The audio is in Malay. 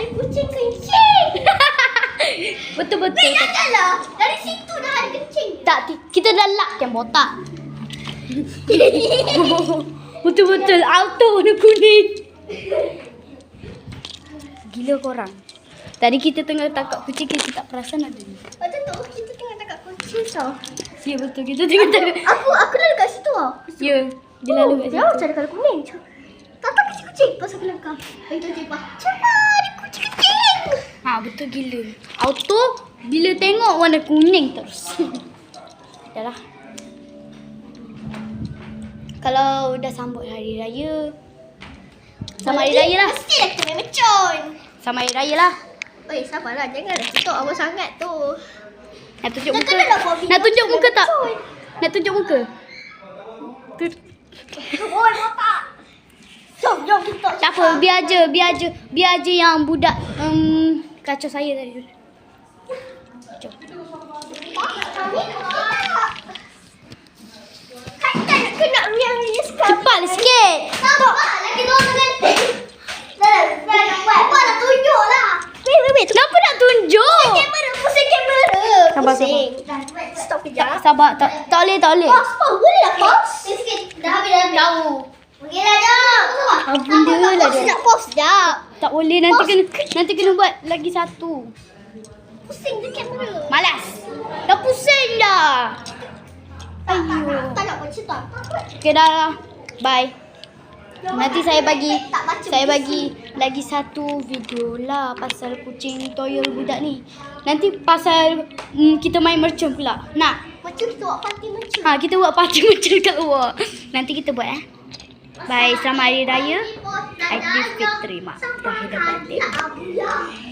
ada kucing kencing. Betul-betul. Weh, janganlah. Dari situ dah ada kencing. Tak, kita dah lock yang botak. Betul-betul. Auto warna kuning. Gila korang. Tadi kita tengah tangkap kucing, kita tak perasan ada ni. Tu kita tengah dekat kucing tau. Ya betul, kita tengah tangkap. Aku aku lalu kat situ tau. Ya, dia lalu kat Dia situ. macam ada kalau kuning. Tak tak kucing-kucing. Pas aku langkah. Lepas tu cepat. Ha, betul gila. Auto, bila tengok warna kuning terus. dah lah. Kalau dah sambut hari raya. Sama hari raya lah. Mesti dah kita main mecon. Sama hari raya lah. Oi, sabarlah. Janganlah tutup awal sangat tu. Nak tunjuk Nak muka. kena lah Nak tunjuk muka tak? Nak tunjuk muka? Tu- Oi, botak. Jom, jom kita. Tak apa, biar aja, biar aja, biar aja yang budak um, kacau saya tadi. Tak nak sekarang. Cepat sikit. Sabar, lagi dua minit. Dah, dah, dah, dah buat. Buat lah, tunjuk lah. Wait, wait, wait. Kenapa nak tunjuk? Kamera, pusing kamera. Sabar, Pusing. Stop Tak, kejap. sabar, tak, tak boleh, tak boleh. Pause, pause. Boleh lah, pause. Sikit. Dah habis, dah habis. Tahu. Okey benda lah dia? sekejap, pause. Tak boleh, nanti kena, nanti kena buat lagi satu. Pusing je kamera. Malas. Dah pusing dah. Tak, tak, tak. Tak nak buat cerita. Okay, dah lah. Bye. Nanti saya bagi Tak baca saya bagi lagi satu video lah pasal kucing toyol budak ni. Nanti pasal mm, kita main mercun pula. Nak? Macam kita buat parti macam. Ha, kita buat party mercun kat luar. Nanti kita buat eh. Bye, selamat hari raya. Aidilfitri, mak. Batin. Sampai